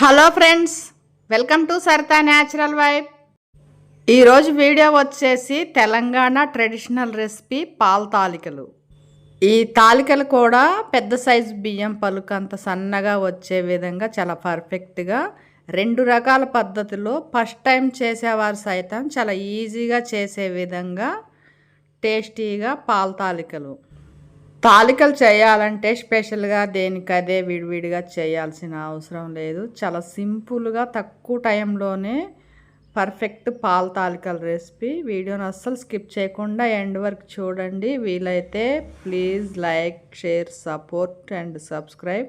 Hello friends welcome to Sarita natural vibe. ఈరోజు video వచ్చేసి Telangana traditional recipe పాల తాలికలు. ఈ తాలికలు కూడా పెద్ద సైజు బియ్యం పలుకు అంత సన్నగా వచ్చే విధంగా చాలా పర్ఫెక్ట్గా రెండు రకాల పద్ధతిలో ఫస్ట్ టైం చేసేవారు సైతం చాలా ఈజీగా చేసే విధంగా టేస్టీగా పాల తాలికలు. తాలికలు చేయాలంటే స్పెషల్గా దేనికదే విడివిడిగా చేయాల్సిన అవసరం లేదు. చాలా సింపుల్గా తక్కువ టైంలోనే పర్ఫెక్ట్ పాల తాలికల రెసిపీ. వీడియోని అస్సలు స్కిప్ చేయకుండా ఎండ్ వరకు చూడండి. వీలైతే please like share support and subscribe.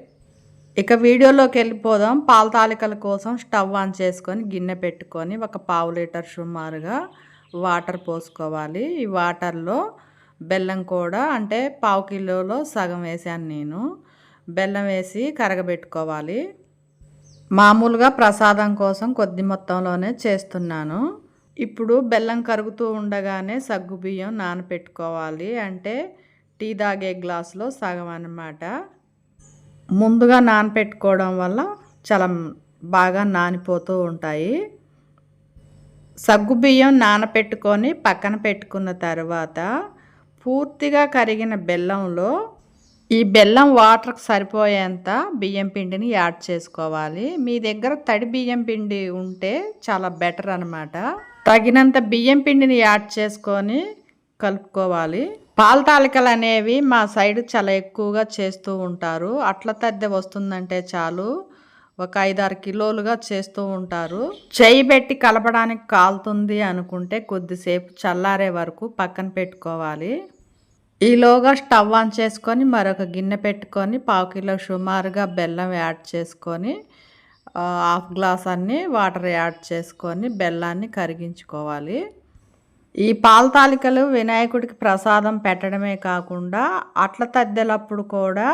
ఇక వీడియోలోకి వెళ్ళిపోదాం. పాల తాలికల కోసం స్టవ్ ఆన్ చేసుకొని గిన్నె పెట్టుకొని ఒక పావు లీటర్ సుమారుగా వాటర్ పోసుకోవాలి. ఈ వాటర్లో బెల్లం కూడా అంటే పావు కిలోలో సగం వేసాను నేను. బెల్లం వేసి కరగబెట్టుకోవాలి. మామూలుగా ప్రసాదం కోసం కొద్ది మొత్తంలోనే చేస్తున్నాను. ఇప్పుడు బెల్లం కరుగుతూ ఉండగానే సగ్గు బియ్యం నానపెట్టుకోవాలి. అంటే టీ తాగే గ్లాసులో సగం అన్నమాట. ముందుగా నానపెట్టుకోవడం వల్ల చాలా బాగా నానిపోతూ ఉంటాయి. సగ్గు బియ్యం నానపెట్టుకొని పక్కన పెట్టుకున్న తర్వాత పూర్తిగా కరిగిన బెల్లంలో ఈ బెల్లం వాటర్కి సరిపోయేంత బియ్యం పిండిని యాడ్ చేసుకోవాలి. మీ దగ్గర తడి బియ్యం పిండి ఉంటే చాలా బెటర్ అనమాట తగినంత బియ్యం పిండిని యాడ్ చేసుకొని కలుపుకోవాలి. పాల తాలికలు అనేవి మా సైడ్ చాలా ఎక్కువగా చేస్తూ ఉంటారు. అట్ల తద్దె వస్తుందంటే చాలు ఒక ఐదారు కిలోలుగా చేస్తూ ఉంటారు. చేయి పెట్టి కలపడానికి కాలుతుంది అనుకుంటే కొద్దిసేపు చల్లారే వరకు పక్కన పెట్టుకోవాలి. ఈలోగా స్టవ్ ఆన్ చేసుకొని మరొక గిన్నె పెట్టుకొని పావు కిలో సుమారుగా బెల్లం యాడ్ చేసుకొని హాఫ్ గ్లాస్ అన్ని వాటర్ యాడ్ చేసుకొని బెల్లాన్ని కరిగించుకోవాలి. ఈ పాల తాలికలు వినాయకుడికి ప్రసాదం పెట్టడమే కాకుండా అట్ల తద్దెలప్పుడు కూడా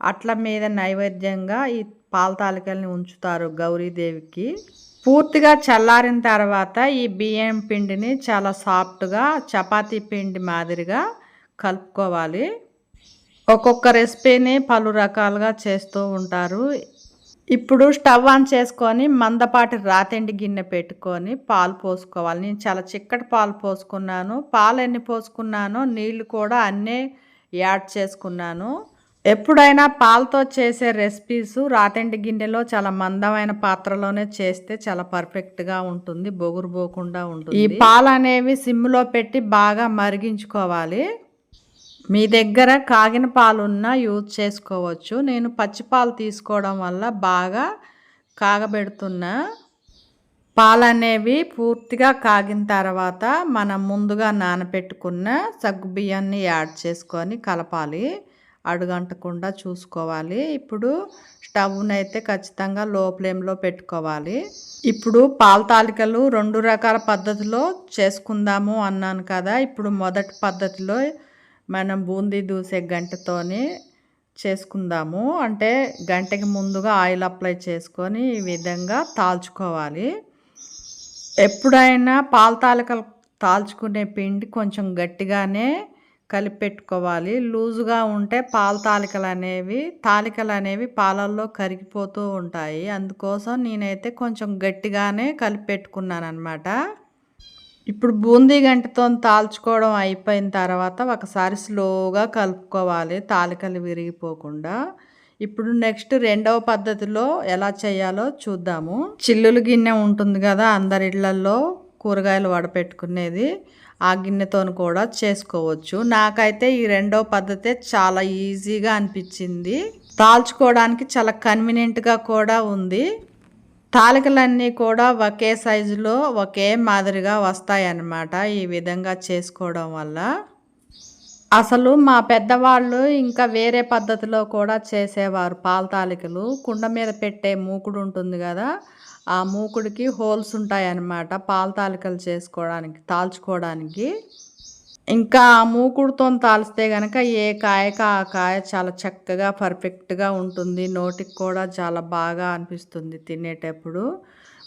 అట్ల మీద నైవేద్యంగా ఈ పాల తాలికల్ని ఉంచుతారు గౌరీదేవికి. పూర్తిగా చల్లారిన తర్వాత ఈ బియ్యం పిండిని చాలా సాఫ్ట్గా చపాతీ పిండి మాదిరిగా కలుపుకోవాలి. ఒక్కొక్క రెసిపీని పలు రకాలుగా చేస్తూ ఉంటారు. ఇప్పుడు స్టవ్ ఆన్ చేసుకొని మందపాటి రాతెండి గిన్నె పెట్టుకొని పాలు పోసుకోవాలి. నేను చాలా చిక్కటి పాలు పోసుకున్నాను. పాలు ఎన్ని పోసుకున్నానో నీళ్ళు కూడా అన్నీ యాడ్ చేసుకున్నాను. ఎప్పుడైనా పాలతో చేసే రెసిపీస్ రాతండి గిన్నెలో చాలా మందమైన పాత్రలోనే చేస్తే చాలా పర్ఫెక్ట్గా ఉంటుంది బొగురు పోకుండా ఉంటుంది. ఈ పాలు అనేవి సిమ్లో పెట్టి బాగా మరిగించుకోవాలి. మీ దగ్గర కాగిన పాలున్నా యూజ్ చేసుకోవచ్చు. నేను పచ్చి పాలు తీసుకోవడం వల్ల బాగా కాగబెడుతున్నా పాలు అనేవి పూర్తిగా కాగిన తర్వాత మనం ముందుగా నానబెట్టుకున్న సగ్గు బియ్యాన్ని యాడ్ చేసుకొని కలపాలి. అడుగంటకుండా చూసుకోవాలి. ఇప్పుడు స్టవ్ని అయితే ఖచ్చితంగా లో ఫ్లేమ్లో పెట్టుకోవాలి. ఇప్పుడు పాల తాలికలు రెండు రకాల పద్ధతిలో చేసుకుందాము అన్నాను కదా. ఇప్పుడు మొదటి పద్ధతిలో మనం బూందీ దూసే గంటతోని చేసుకుందాము. అంటే గంటకి ముందుగా ఆయిల్ అప్లై చేసుకొని ఈ విధంగా తాల్చుకోవాలి. ఎప్పుడైనా పాల తాలకలు తాల్చుకునే పిండి కొంచెం గట్టిగానే కలిపి పెట్టుకోవాలి. లూజుగా ఉంటే పాల తాలికలు అనేవి తాలికలు అనేవి పాలల్లో కరిగిపోతూ ఉంటాయి. అందుకోసం నేనైతే కొంచెం గట్టిగానే కలిపి పెట్టుకున్నాను అనమాట ఇప్పుడు బూందీ గంటతో తాల్చుకోవడం అయిపోయిన తర్వాత ఒకసారి స్లోగా కలుపుకోవాలి. తాలికలు విరిగిపోకుండా. ఇప్పుడు నెక్స్ట్ రెండవ పద్ధతిలో ఎలా చేయాలో చూద్దాము. చిల్లులు గిన్నె ఉంటుంది కదా అందరి ఇళ్ళలో కూరగాయలు వడపెట్టుకునేది. ఆ గిన్నెతో కూడా చేసుకోవచ్చు. నాకైతే ఈ రెండవ పద్ధతే చాలా ఈజీగా అనిపించింది. తాల్చుకోవడానికి చాలా కన్వీనియంట్గా కూడా ఉంది. తాలికలన్నీ కూడా ఒకే సైజులో ఒకే మాదిరిగా వస్తాయన్నమాట ఈ విధంగా చేసుకోవడం వల్ల. అసలు మా పెద్దవాళ్ళు ఇంకా వేరే పద్ధతిలో కూడా చేసేవారు పాల తాలికలు. కుండ మీద పెట్టే మూకుడు ఉంటుంది కదా ఆ మూకుడికి హోల్స్ ఉంటాయన్నమాట పాల తాలికలు చేసుకోవడానికి తాల్చుకోవడానికి. ఇంకా మూకుడుతో తాలిస్తే కనుక ఏ కాయక ఆ కాయ చాలా చక్కగా పర్ఫెక్ట్గా ఉంటుంది. నోటికి కూడా చాలా బాగా అనిపిస్తుంది తినేటప్పుడు.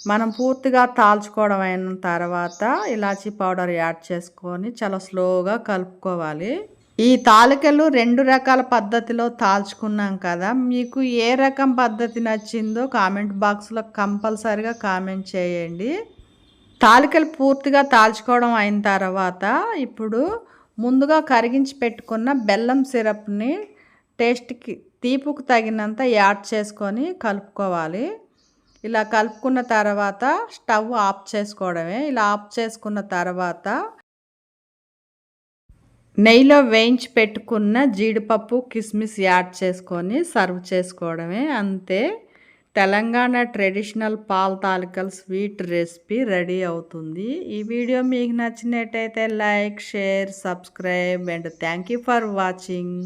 మనం పూర్తిగా తాల్చుకోవడం అయిన తర్వాత ఇలాచీ పౌడర్ యాడ్ చేసుకొని చాలా స్లోగా కలుపుకోవాలి. ఈ తాలికలు రెండు రకాల పద్ధతిలో తాల్చుకున్నాం కదా. మీకు ఏ రకం పద్ధతి నచ్చిందో కామెంట్ బాక్స్లో కంపల్సరిగా కామెంట్ చేయండి. తాలికలు పూర్తిగా తాల్చుకోవడం అయిన తర్వాత ఇప్పుడు ముందుగా కరిగించి పెట్టుకున్న బెల్లం సిరప్ని టేస్ట్కి తీపుకు తగినంత యాడ్ చేసుకొని కలుపుకోవాలి. ఇలా కలుపుకున్న తర్వాత స్టవ్ ఆఫ్ చేసుకోవడమే. ఇలా ఆఫ్ చేసుకున్న తర్వాత నెయ్యిలో వేయించి పెట్టుకున్న జీడిపప్పు కిస్మిస్ యాడ్ చేసుకొని సర్వ్ చేసుకోవడమే. అంతే. తెలంగాణ ట్రెడిషనల్ పాల్ తాలికల్ స్వీట్ రెసిపీ రెడీ అవుతుంది. ఈ వీడియో మీకు నచ్చినట్టయితే like share subscribe and thank you for watching.